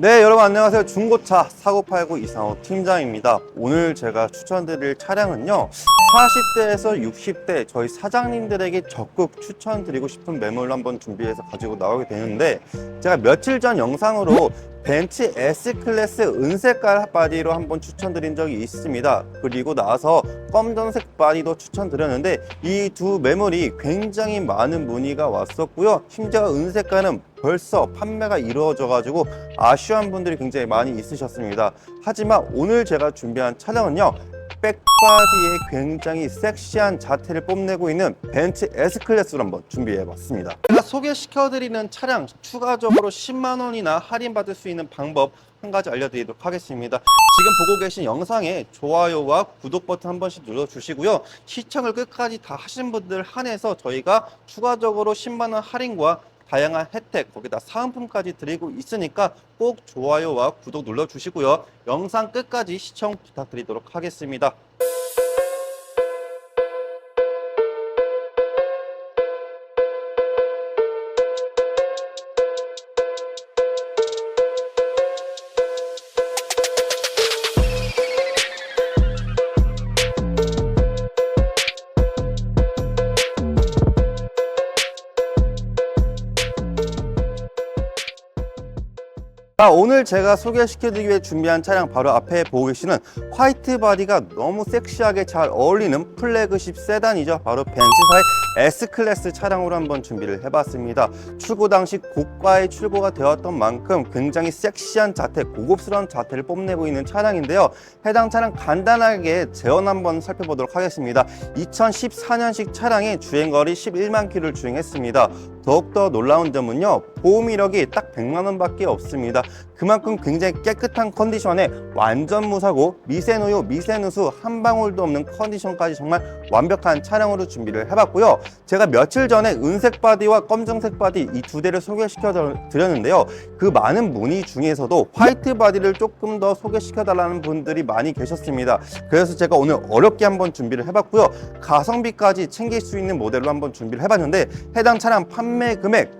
네, 여러분 안녕하세요. 중고차 사고팔구 이상호 팀장입니다. 오늘 제가 추천드릴 차량은요. 40대에서 60대 저희 사장님들에게 적극 추천드리고 싶은 매물로 한번 준비해서 가지고 나오게 되는데 제가 며칠 전 영상으로 벤츠 S클래스 은색깔 바디로 한번 추천드린 적이 있습니다. 그리고 나서 검정색 바디도 추천드렸는데 이 두 매물이 굉장히 많은 문의가 왔었고요. 심지어 은색깔은 벌써 판매가 이루어져 가지고 아쉬운 분들이 굉장히 많이 있으셨습니다. 하지만 오늘 제가 준비한 차량은요. 백바디의 굉장히 섹시한 자태를 뽐내고 있는 벤츠 S클래스로 한번 준비해봤습니다. 제가 소개시켜드리는 차량 추가적으로 10만 원이나 할인받을 수 있는 방법 한 가지 알려드리도록 하겠습니다. 지금 보고 계신 영상에 좋아요와 구독 버튼 한 번씩 눌러주시고요. 시청을 끝까지 다 하신 분들 한해서 저희가 추가적으로 10만 원 할인과 다양한 혜택, 거기다 사은품까지 드리고 있으니까 꼭 좋아요와 구독 눌러주시고요. 영상 끝까지 시청 부탁드리도록 하겠습니다. 자, 오늘 제가 소개시켜드리기 위해 준비한 차량 바로 앞에 보고 계시는 화이트 바디가 너무 섹시하게 잘 어울리는 플래그십 세단이죠. 바로 벤츠사의 S클래스 차량으로 한번 준비를 해봤습니다. 출고 당시 고가에 출고가 되었던 만큼 굉장히 섹시한 자태, 고급스러운 자태를 뽐내고 있는 차량인데요. 해당 차량 간단하게 재원 한번 살펴보도록 하겠습니다. 2014년식 차량의 주행거리 11만 킬로를 주행했습니다. 더욱더 놀라운 점은요. 보험 이력이 딱 100만 원밖에 없습니다. 그만큼 굉장히 깨끗한 컨디션에 완전 무사고 미세누유, 미세누수 한 방울도 없는 컨디션까지 정말 완벽한 차량으로 준비를 해봤고요. 제가 며칠 전에 은색 바디와 검정색 바디 이 두 대를 소개시켜 드렸는데요. 그 많은 문의 중에서도 화이트 바디를 조금 더 소개시켜 달라는 분들이 많이 계셨습니다. 그래서 제가 오늘 어렵게 한번 준비를 해봤고요. 가성비까지 챙길 수 있는 모델로 한번 준비를 해봤는데 해당 차량 판매 금액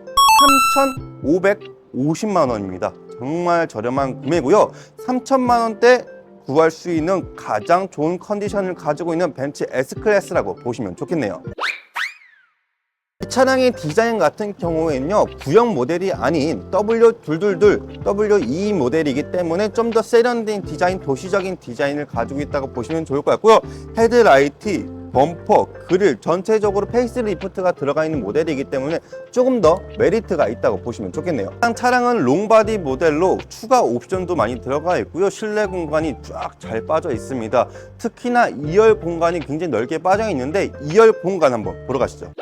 3,550만 원입니다. 정말 저렴한 금액이고요. 3천만 원대 구할 수 있는 가장 좋은 컨디션을 가지고 있는 벤츠 S클래스라고 보시면 좋겠네요. 이 차량의 디자인 같은 경우에는요 구형 모델이 아닌 W222 W2 모델이기 때문에 좀 더 세련된 디자인 도시적인 디자인을 가지고 있다고 보시면 좋을 것 같고요 헤드라이트 범퍼, 그릴 전체적으로 페이스리프트가 들어가 있는 모델이기 때문에 조금 더 메리트가 있다고 보시면 좋겠네요. 해당 차량은 롱바디 모델로 추가 옵션도 많이 들어가 있고요. 실내 공간이 쫙 잘 빠져 있습니다. 특히나 2열 공간이 굉장히 넓게 빠져 있는데 2열 공간 한번 보러 가시죠.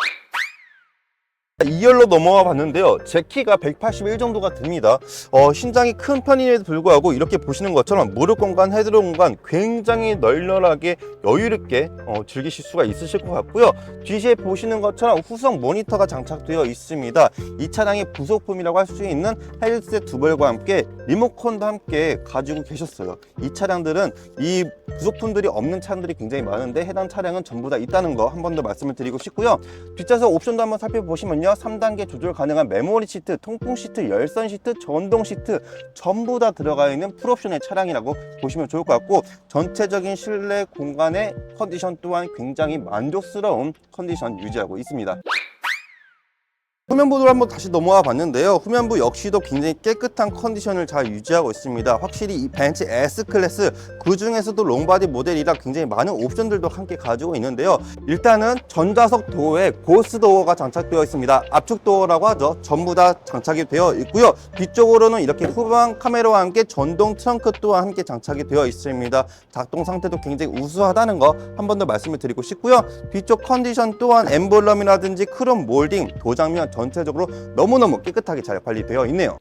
2열로 넘어와 봤는데요. 제 키가 181 정도가 됩니다. 어, 신장이 큰 편임에도 불구하고 이렇게 보시는 것처럼 무릎 공간, 헤드룸 공간 굉장히 널널하게 여유롭게 어, 즐기실 수가 있으실 것 같고요. 뒤에 보시는 것처럼 후속 모니터가 장착되어 있습니다. 이 차량의 부속품이라고 할 수 있는 헤드셋 두 벌과 함께 리모컨도 함께 가지고 계셨어요. 이 차량들은 이 부속품들이 없는 차량들이 굉장히 많은데 해당 차량은 전부 다 있다는 거 한 번 더 말씀을 드리고 싶고요. 뒷좌석 옵션도 한번 살펴보시면요. 3단계 조절 가능한 메모리 시트, 통풍 시트, 열선 시트, 전동 시트 전부 다 들어가 있는 풀옵션의 차량이라고 보시면 좋을 것 같고 전체적인 실내 공간의 컨디션 또한 굉장히 만족스러운 컨디션 유지하고 있습니다. 후면부를 한번 다시 넘어와 봤는데요. 후면부 역시도 굉장히 깨끗한 컨디션을 잘 유지하고 있습니다. 확실히 이 벤츠 S클래스 그 중에서도 롱바디 모델이라 굉장히 많은 옵션들도 함께 가지고 있는데요. 일단은 전좌석 도어에 고스 도어가 장착되어 있습니다. 압축 도어라고 하죠. 전부 다 장착이 되어 있고요. 뒤쪽으로는 이렇게 후방 카메라와 함께 전동 트렁크 또한 함께 장착이 되어 있습니다. 작동 상태도 굉장히 우수하다는 거 한 번 더 말씀을 드리고 싶고요. 뒤쪽 컨디션 또한 엠블럼이라든지 크롬 몰딩, 도장면 전체적으로 너무너무 깨끗하게 잘 관리되어 있네요.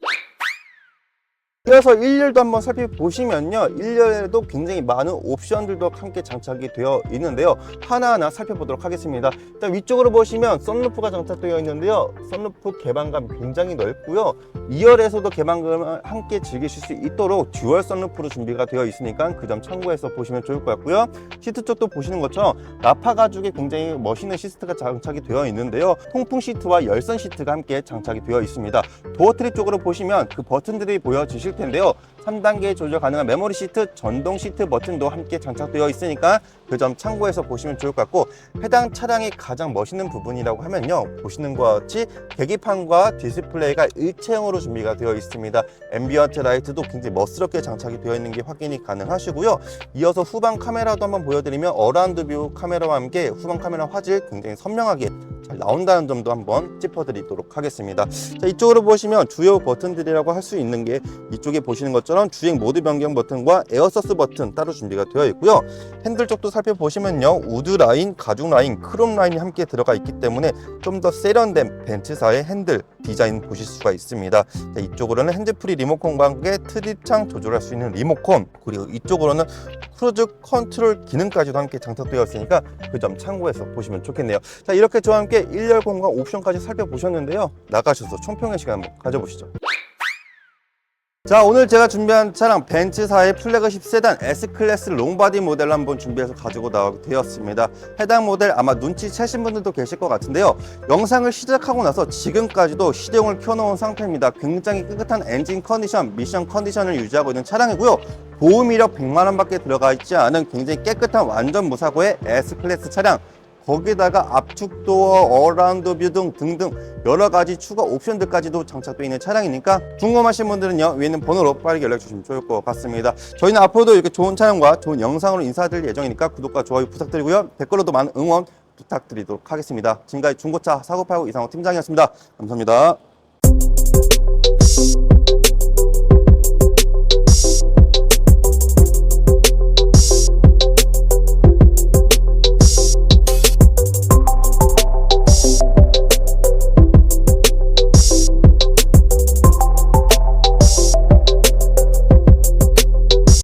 이어서 1열도 한번 살펴보시면요. 1열에도 굉장히 많은 옵션들도 함께 장착이 되어 있는데요. 하나하나 살펴보도록 하겠습니다. 일단 위쪽으로 보시면 썬루프가 장착되어 있는데요. 썬루프 개방감 굉장히 넓고요. 2열에서도 개방감을 함께 즐기실 수 있도록 듀얼 썬루프로 준비가 되어 있으니까 그 점 참고해서 보시면 좋을 것 같고요. 시트 쪽도 보시는 것처럼 라파 가죽에 굉장히 멋있는 시트가 장착이 되어 있는데요. 통풍 시트와 열선 시트가 함께 장착이 되어 있습니다. 도어 트리 쪽으로 보시면 그 버튼들이 보여지실 텐데요. 3단계 조절 가능한 메모리 시트, 전동 시트 버튼도 함께 장착되어 있으니까 그 점 참고해서 보시면 좋을 것 같고 해당 차량의 가장 멋있는 부분이라고 하면요. 보시는 것과 같이 계기판과 디스플레이가 일체형으로 준비가 되어 있습니다. 앰비언트 라이트도 굉장히 멋스럽게 장착이 되어 있는 게 확인이 가능하시고요. 이어서 후방 카메라도 한번 보여드리면 어라운드 뷰 카메라와 함께 후방 카메라 화질 굉장히 선명하게 잘 나온다는 점도 한번 짚어드리도록 하겠습니다. 자, 이쪽으로 보시면 주요 버튼들이라고 할 수 있는 게 이쪽에 보시는 것처럼 주행 모드 변경 버튼과 에어서스 버튼 따로 준비가 되어 있고요. 핸들 쪽도 살펴보시면요. 우드 라인, 가죽 라인, 크롬 라인이 함께 들어가 있기 때문에 좀 더 세련된 벤츠사의 핸들 디자인 보실 수가 있습니다. 자, 이쪽으로는 핸드프리 리모컨과 함께 트립창 조절할 수 있는 리모컨 그리고 이쪽으로는 크루즈 컨트롤 기능까지도 함께 장착되어 있으니까 그 점 참고해서 보시면 좋겠네요. 자 이렇게 저와 함께 1열 공간 옵션까지 살펴보셨는데요. 나가셔서 총평의 시간 가져보시죠. 자 오늘 제가 준비한 차량 벤츠사의 플래그십 세단 S클래스 롱바디 모델 한번 준비해서 가지고 나오게 되었습니다. 해당 모델 아마 눈치채신 분들도 계실 것 같은데요. 영상을 시작하고 나서 지금까지도 시동을 켜놓은 상태입니다. 굉장히 깨끗한 엔진 컨디션 미션 컨디션을 유지하고 있는 차량이고요. 보험 이력 100만 원 밖에 들어가 있지 않은 굉장히 깨끗한 완전 무사고의 S클래스 차량 거기다가 압축 도어, 어라운드 뷰 등 등등 여러 가지 추가 옵션들까지도 장착되어 있는 차량이니까 궁금하신 분들은요 위에 있는 번호로 빠르게 연락 주시면 좋을 것 같습니다. 저희는 앞으로도 이렇게 좋은 차량과 좋은 영상으로 인사드릴 예정이니까 구독과 좋아요 부탁드리고요 댓글로도 많은 응원 부탁드리도록 하겠습니다. 지금까지 중고차 사고 팔고 이상호 팀장이었습니다. 감사합니다.